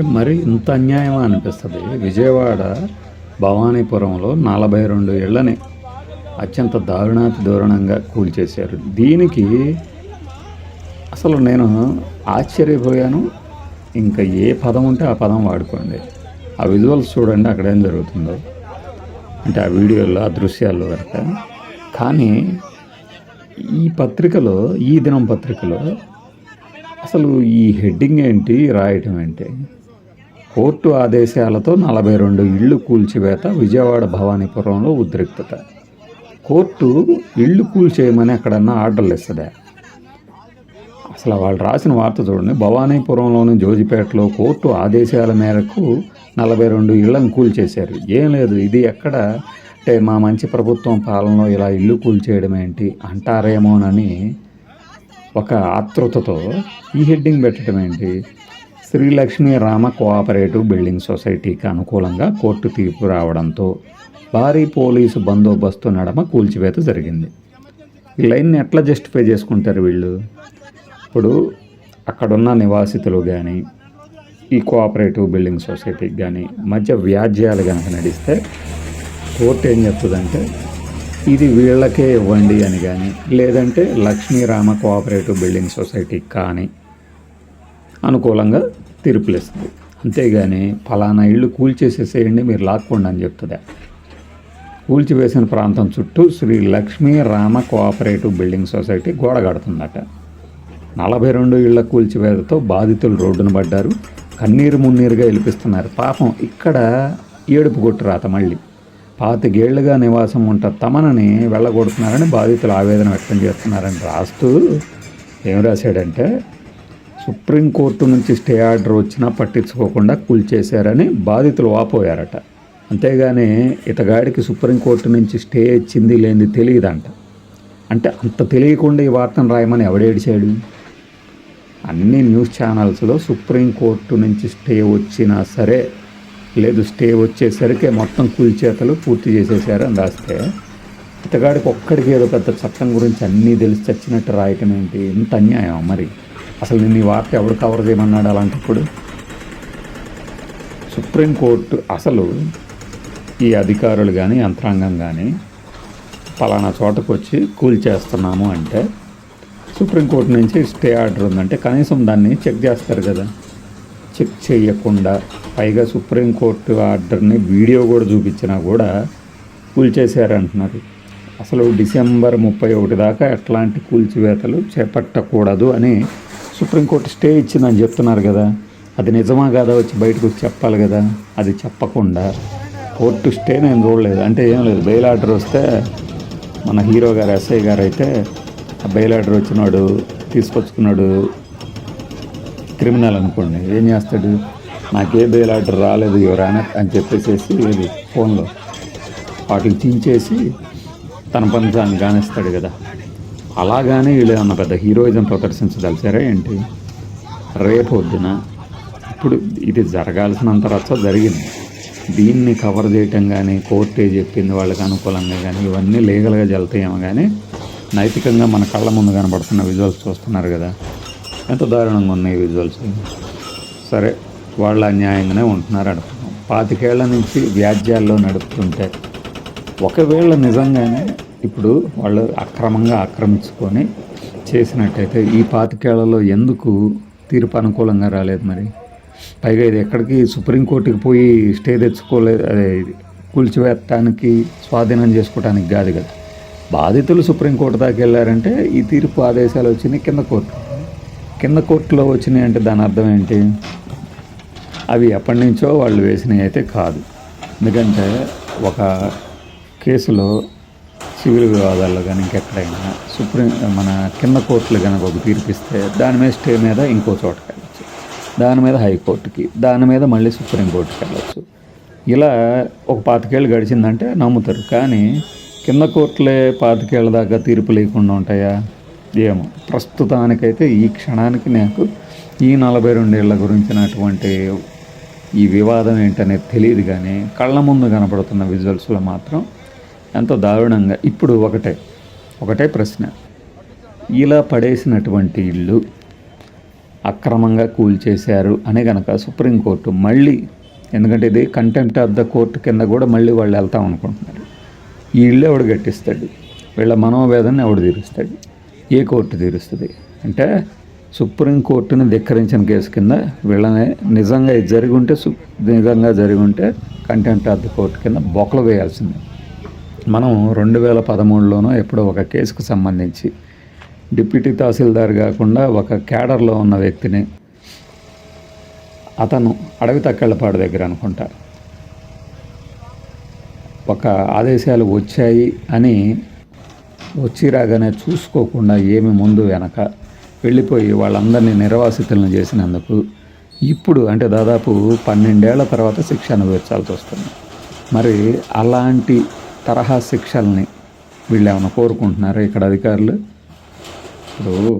అంటే మరి ఇంత అన్యాయమా అనిపిస్తుంది? విజయవాడ భవానీపురంలో నలభై రెండు ఇళ్ళని అత్యంత దారుణాతి దారుణంగా కూల్చేశారు. దీనికి అసలు నేను ఆశ్చర్యపోయాను. ఇంకా ఏ పదం ఉంటే ఆ పదం వాడుకోండి. ఆ విజువల్స్ చూడండి అక్కడ ఏం జరుగుతుందో. అంటే ఆ వీడియోల్లో ఆ దృశ్యాల్లో కనుక. కానీ ఈ పత్రికలో ఈ దినం పత్రికలో అసలు ఈ హెడ్డింగ్ ఏంటి రాయటం ఏంటి? కోర్టు ఆదేశాలతో నలభై రెండు ఇళ్ళు కూల్చివేత విజయవాడ భవానీపురంలో ఉద్రిక్తత. కోర్టు ఇళ్ళు కూల్చేయమని ఎక్కడన్నా ఆర్డర్లు ఇస్తుందా? అసలు వాళ్ళు రాసిన వార్త చూడండి. భవానీపురంలోని జోజిపేటలో కోర్టు ఆదేశాల మేరకు నలభై రెండు ఇళ్ళను కూల్చేశారు. ఏం లేదు ఇది ఎక్కడ? అంటే మా మంచి ప్రభుత్వం పాలనలో ఇలా ఇల్లు కూల్చేయడం ఏంటి అంటారేమోనని ఒక ఆతృతతో ఈ హెడ్డింగ్ పెట్టడం ఏంటి? శ్రీలక్ష్మీ రామ కోఆపరేటివ్ బిల్డింగ్ సొసైటీకి అనుకూలంగా కోర్టు తీర్పు రావడంతో భారీ పోలీసు బందోబస్తు నడమ కూల్చివేత జరిగింది. ఈ లైన్ని ఎట్లా జస్టిఫై చేసుకుంటారు వీళ్ళు? ఇప్పుడు అక్కడున్న నివాసితులు కానీ ఈ కోఆపరేటివ్ బిల్డింగ్ సొసైటీకి కానీ మధ్య వ్యాజ్యాలు కనుక నడిస్తే కోర్టు ఏం చెప్తుందంటే ఇది వీళ్ళకే ఇవ్వండి అని కానీ లేదంటే లక్ష్మీరామ కోఆపరేటివ్ బిల్డింగ్ సొసైటీకి కానీ అనుకూలంగా తీర్పులిస్తుంది. అంతేగాని ఫలానా ఇళ్ళు కూల్చేసేసేయండి మీరు లాక్కోండి అని చెప్తుంది. కూల్చివేసిన ప్రాంతం చుట్టూ Sri Lakshmi Rama cooperative building society గోడ కడుతుందట. నలభై రెండు ఇళ్ళ కూల్చివేతతో బాధితులు రోడ్డున పడ్డారు. కన్నీరు మున్నీరుగా వెలిపిస్తున్నారు పాపం ఇక్కడ ఏడుపు కొట్టురాత మళ్ళీ. పాతికేళ్ళుగా నివాసం ఉంట తమనని వెళ్ళగొడుతున్నారని బాధితులు ఆవేదన వ్యక్తం చేస్తున్నారని రాస్తూ ఏం రాశాడంటే సుప్రీంకోర్టు నుంచి స్టే ఆర్డర్ వచ్చినా పట్టించుకోకుండా కూల్చేశారని బాధితులు వాపోయారట. అంతేగాని ఇతగాడికి సుప్రీంకోర్టు నుంచి స్టే ఇచ్చింది లేనిది తెలియదంట. అంటే అంత తెలియకుండా ఈ వార్తను రాయమని ఎవడేడిచాడు అన్ని న్యూస్ ఛానల్స్లో సుప్రీంకోర్టు నుంచి స్టే వచ్చినా సరే లేదు స్టే వచ్చేసరికి మొత్తం కూల్చేతలు పూర్తి చేసేసారు అని రాస్తే ఇతగాడికి ఒక్కడికి ఏదో పెద్ద చట్టం గురించి అన్నీ తెలిసి చచ్చినట్టు రాయటం ఏంటి? ఇంత అన్యాయం మరి? అసలు నిన్ను ఈ వార్త ఎవడు కవర్ చేయమన్నాడు అలాంటప్పుడు? సుప్రీంకోర్టు అసలు ఈ అధికారులు కానీ యంత్రాంగం కానీ పలానా చోటకు వచ్చి కూల్చేస్తున్నాము అంటే సుప్రీంకోర్టు నుంచి స్టే ఆర్డర్ ఉందంటే కనీసం దాన్ని చెక్ చేస్తారు కదా. చెక్ చేయకుండా పైగా సుప్రీంకోర్టు ఆర్డర్ని వీడియో కూడా చూపించినా కూడా కూల్చేశారంటున్నారు అసలు డిసెంబర్ ముప్పై ఒకటి దాకా ఎట్లాంటి కూల్చివేతలు చేపట్టకూడదు అని సుప్రీంకోర్టు స్టే ఇచ్చిందని చెప్తున్నారు కదా. అది నిజమా కాదా వచ్చి బయటకు వచ్చి చెప్పాలి కదా. అది చెప్పకుండా కోర్టు స్టే నేను చూడలేదు. అంటే ఏం లేదు. బెయిల్ ఆర్డర్ వస్తే మన హీరో గారు ఎస్ఐ గారు అయితే ఆ బెయిల్ ఆర్డర్ వచ్చినాడు తీసుకొచ్చుకున్నాడు క్రిమినల్ అనుకోండి. ఏం చేస్తాడు? నాకే బెయిల్ ఆర్డర్ రాలేదు ఎవరైనా అని చెప్పేసేసి ఇది ఫోన్లో వాటిని చించేసి తన పని తాను కానిస్తాడు కదా. అలాగానే వీళ్ళు అన్న పెద్ద హీరోయిజం ప్రదర్శించదలిచారా ఏంటి? రేపు వద్దున. ఇప్పుడు ఇది జరగాల్సినంత రచ్చ జరిగింది. దీన్ని కవర్ చేయటం కానీ కోర్టే చెప్పింది వాళ్ళకి అనుకూలంగా కానీ ఇవన్నీ లీగల్గా జరుగుతాయేమో కానీ నైతికంగా మన కళ్ళ ముందు కనబడుతున్న విజువల్స్ చూస్తున్నారు కదా. ఎంత దారుణంగా ఉన్నాయి విజువల్స్? సరే వాళ్ళు అన్యాయంగానే ఉంటున్నారు అనుకున్నాం పాతికేళ్ళ నుంచి వ్యాజ్యాల్లో నడుపుతుంటే ఒకవేళ నిజంగానే ఇప్పుడు వాళ్ళు అక్రమంగా ఆక్రమించుకొని చేసినట్టయితే ఈ పాతికేళ్ళలో ఎందుకు తీర్పు అనుకూలంగా రాలేదు మరి? పైగా ఇది ఎక్కడికి సుప్రీంకోర్టుకి పోయి స్టే తెచ్చుకోలేదు అదే ఇది కూల్చివేయటానికి స్వాధీనం చేసుకోవడానికి కాదు కదా. బాధితులు సుప్రీంకోర్టు దాకా వెళ్ళారంటే ఈ తీర్పు ఆదేశాలు వచ్చినాయి కింద కోర్టు. కింద కోర్టులో వచ్చినాయి అంటే దాని అర్థం ఏంటి? అవి ఎప్పటి నుంచో వాళ్ళు వేసినవి అయితే కాదు. ఎందుకంటే ఒక కేసులో సివిల్ వివాదాల్లో కానీ ఇంకెక్కడైనా సుప్రీం మన కింద కోర్టులు కనుక ఒక తీర్పిస్తే దాని మీద స్టే మీద ఇంకో చోటకి వెళ్ళచ్చు. దాని మీద హైకోర్టుకి దాని మీద మళ్ళీ సుప్రీంకోర్టుకి వెళ్ళచ్చు. ఇలా ఒక పాతికేళ్ళు గడిచిందంటే నమ్ముతారు. కానీ కింద కోర్టులే పాతికేళ్ళ దాకా తీర్పు లేకుండా ఉంటాయా? ఏమో. ప్రస్తుతానికైతే ఈ క్షణానికి నాకు ఈ నలభై రెండేళ్ళ గురించినటువంటి ఈ వివాదం ఏంటనేది తెలియదు కానీ కళ్ళ ముందు కనపడుతున్న విజువల్స్లో మాత్రం ఎంతో దారుణంగా. ఇప్పుడు ఒకటే ఒకటే ప్రశ్న. ఇలా పడేసినటువంటి ఇల్లు అక్రమంగా కూల్చేశారు అని కనుక సుప్రీంకోర్టు మళ్ళీ ఎందుకంటే ఇది కంటెంప్ట్ ఆఫ్ ద కోర్టు కింద కూడా మళ్ళీ వాళ్ళు వెళ్తాం అనుకుంటున్నారు. ఈ ఇల్లు ఎవడు గట్టిస్తాడు వీళ్ళ మనోవేదనని ఎవడు తీరుస్తాడు? ఏ కోర్టు తీరుస్తుంది? అంటే సుప్రీంకోర్టుని ధిక్కరించిన కేసు కింద వీళ్ళని నిజంగా ఇది జరిగి ఉంటే నిజంగా జరిగి ఉంటే కంటెంప్ట్ ఆఫ్ ద కోర్టు కింద బొక్కలు వేయాల్సిందే. మనం రెండు వేల పదమూడులోనో ఎప్పుడో ఒక కేసుకు సంబంధించి డిప్యూటీ తహసీల్దార్ కాకుండా ఒక క్యాడర్లో ఉన్న వ్యక్తిని అతను అడవి తక్కెళ్ళపాడు దగ్గర అనుకుంటా ఒక ఆదేశాలు వచ్చాయి అని వచ్చి రాగానే చూసుకోకుండా ఏమి ముందు వెనక వెళ్ళిపోయి వాళ్ళందరినీ నిర్వాసితులను చేసినందుకు ఇప్పుడు అంటే దాదాపు పన్నెండేళ్ళ తర్వాత శిక్ష అనుభవించాల్సి వస్తుంది. మరి అలాంటి తరహా శిక్షల్ని వీళ్ళు ఏమైనా కోరుకుంటున్నారా ఇక్కడ అధికారులు? ఇప్పుడు